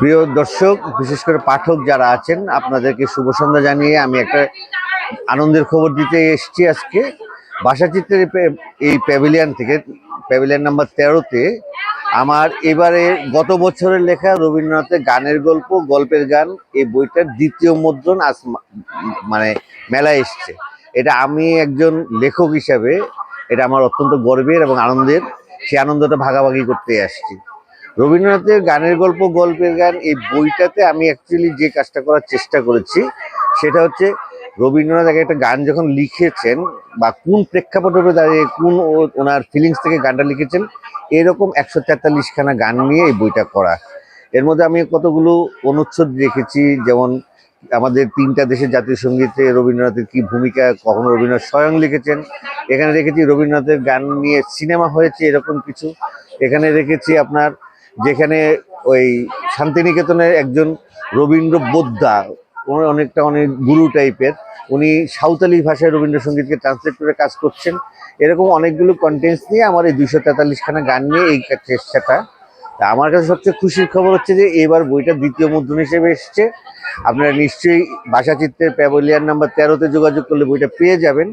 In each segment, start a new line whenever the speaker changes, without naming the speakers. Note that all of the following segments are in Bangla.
প্রিয় দর্শক, বিশেষ করে পাঠক যারা আছেন, আপনাদেরকে শুভ সন্ধ্যা জানিয়ে আমি একটা আনন্দের খবর দিতে এসেছি আজকে। ভাষাচিত্রের এই প্যাভিলিয়ন থেকে প্যাভিলিয়ান নাম্বার তেরোতে আমার এবারে গত বছরের লেখা রবীন্দ্রনাথের গানের গল্প, গল্পের গান, এই বইটার দ্বিতীয় মুদ্রণ আজ মানে মেলায় এসছে। এটা আমি একজন লেখক হিসাবে, এটা আমার অত্যন্ত গর্বের এবং আনন্দের, সেই আনন্দটা ভাগাভাগি করতে আসছি। রবীন্দ্রনাথের গানের গল্প, গল্পের গান, এই বইটাতে আমি অ্যাকচুয়ালি যে কাজটা করার চেষ্টা করেছি, সেটা হচ্ছে রবীন্দ্রনাথ একটা গান যখন লিখেছেন বা কোন প্রেক্ষাপটের উপরে দাঁড়িয়ে, কোন ওনার ফিলিংস থেকে গানটা লিখেছেন, এরকম একশো তেতাল্লিশখানা গান নিয়ে এই বইটা করা। এর মধ্যে আমি কতগুলো অনুচ্ছেদ রেখেছি যেমন আমাদের তিনটা দেশের জাতীয় সঙ্গীতে রবীন্দ্রনাথের কি ভূমিকা, কখনো রবীন্দ্রনাথ স্বয়ং লিখেছেন। এখানে রেখেছি রবীন্দ্রনাথের গান নিয়ে সিনেমা হয়েছে এরকম কিছু। এখানে রেখেছি আপনার যেখানে ওই শান্তিনিকেতনের একজন রবীন্দ্র বোদ্ধা উনি অনেকটা অনেক গুরু টাইপের, উনি সাঁওতালি ভাষায় রবীন্দ্রসঙ্গীতকে ট্রান্সলেট করে কাজ করছেন। এরকম অনেকগুলো কন্টেন্টস নিয়ে আমার এই দুইশো তেতাল্লিশখানা গান নিয়ে এই চেষ্টাটা। তা আমার কাছে সবচেয়ে খুশির খবর হচ্ছে যে এবার বইটা দ্বিতীয় মুদ্রণ হিসেবে এসছে। আপনারা নিশ্চয়ই ভাষাচিত্রের প্যাভিলিয়ান নাম্বার তেরোতে যোগাযোগ করলে বইটা পেয়ে যাবেন।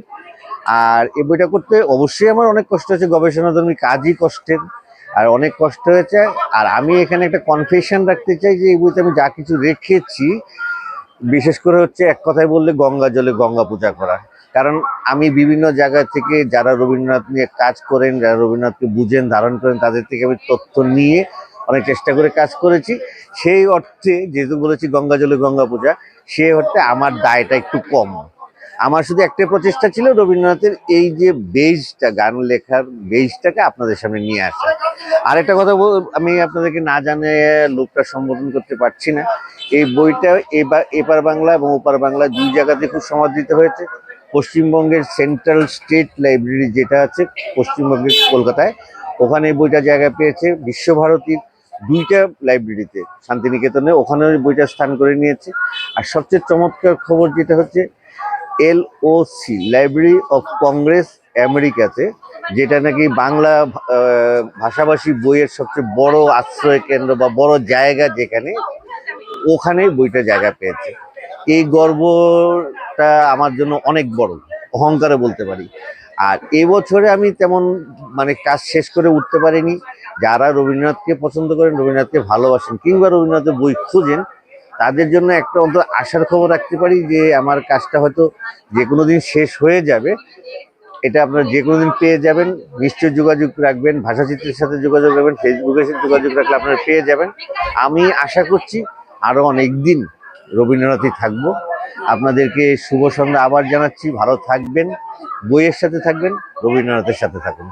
আর এই বইটা করতে অবশ্যই আমার অনেক কষ্ট হয়েছে গবেষণাধর্মী কাজই কষ্টের। আর অনেক কষ্ট হয়েছে। আর আমি এখানে একটা কনফেশন রাখতে চাই যে, এই বইতে আমি যা কিছু রেখেছি, বিশেষ করে হচ্ছে এক কথায় বললে গঙ্গা জলে গঙ্গা পূজা করা। কারণ আমি বিভিন্ন জায়গা থেকে যারা রবীন্দ্রনাথ নিয়ে কাজ করেন, যারা রবীন্দ্রনাথকে বুঝেন, ধারণ করেন, তাদের থেকে আমি তথ্য নিয়ে অনেক চেষ্টা করে কাজ করেছি। সেই অর্থে যেহেতু বলেছি গঙ্গা জলে গঙ্গা পূজা সেই অর্থে আমার দায়টা একটু কম। আমার শুধু একটাই প্রচেষ্টা ছিল রবীন্দ্রনাথের এই যে বেজটা গান লেখার বেজটাকে আপনাদের সামনে নিয়ে আসা। আরেকটা কথা বল- আমি আপনাদেরকে না জানে লোকটা সম্বোধন করতে পারছি না। এই বইটা এবার, এপার বাংলা এবং ওপার বাংলা দুই জায়গাতে খুব সমাদৃত হয়েছে। পশ্চিমবঙ্গের সেন্ট্রাল স্টেট লাইব্রেরি যেটা আছে, পশ্চিমবঙ্গের কলকাতায়, ওখানে বইটা জায়গা পেয়েছে বিশ্বভারতীর দুইটা লাইব্রেরিতে, শান্তিনিকেতনে ওখানে বইটা স্থান করে নিয়েছে। আর সবচেয়ে চমৎকার খবর যেটা হচ্ছে, L O C, library of Congress আমেরিকাতে যেটা নাকি বাংলা ভাষাভাষী বইয়ের সবচেয়ে বড় আশ্রয় কেন্দ্র বা বড় জায়গা যেখানে ওখানে বইটা জায়গা পেয়েছে। এই গর্বটা আমার জন্য অনেক বড় অহংকারে বলতে পারি। আর এবছরে আমি তেমন মানে কাজ শেষ করে উঠতে পারিনি। যারা রবীন্দ্রনাথকে পছন্দ করেন, রবীন্দ্রনাথকে ভালোবাসেন, কিংবা রবীন্দ্রনাথের বই খুঁজেন, তাদের জন্য একটা অন্তত আশার খবর রাখতে পারি যে আমার কাজটা হয়তো যে কোনো দিন শেষ হয়ে যাবে। এটা আপনারা যে কোনো দিন পেয়ে যাবেন। নিশ্চয়ই যোগাযোগ রাখবেন, ভাষাচিত্রের সাথে যোগাযোগ রাখবেন ফেসবুকের সাথে যোগাযোগ রাখলে আপনারা পেয়ে যাবেন। আমি আশা করছি আরও অনেক দিন রবীন্দ্রনাথই থাকব। আপনাদেরকে শুভ সন্ধ্যা আবার জানাচ্ছি। ভালো থাকবেন, বইয়ের সাথে থাকবেন, রবীন্দ্রনাথের সাথে থাকুন।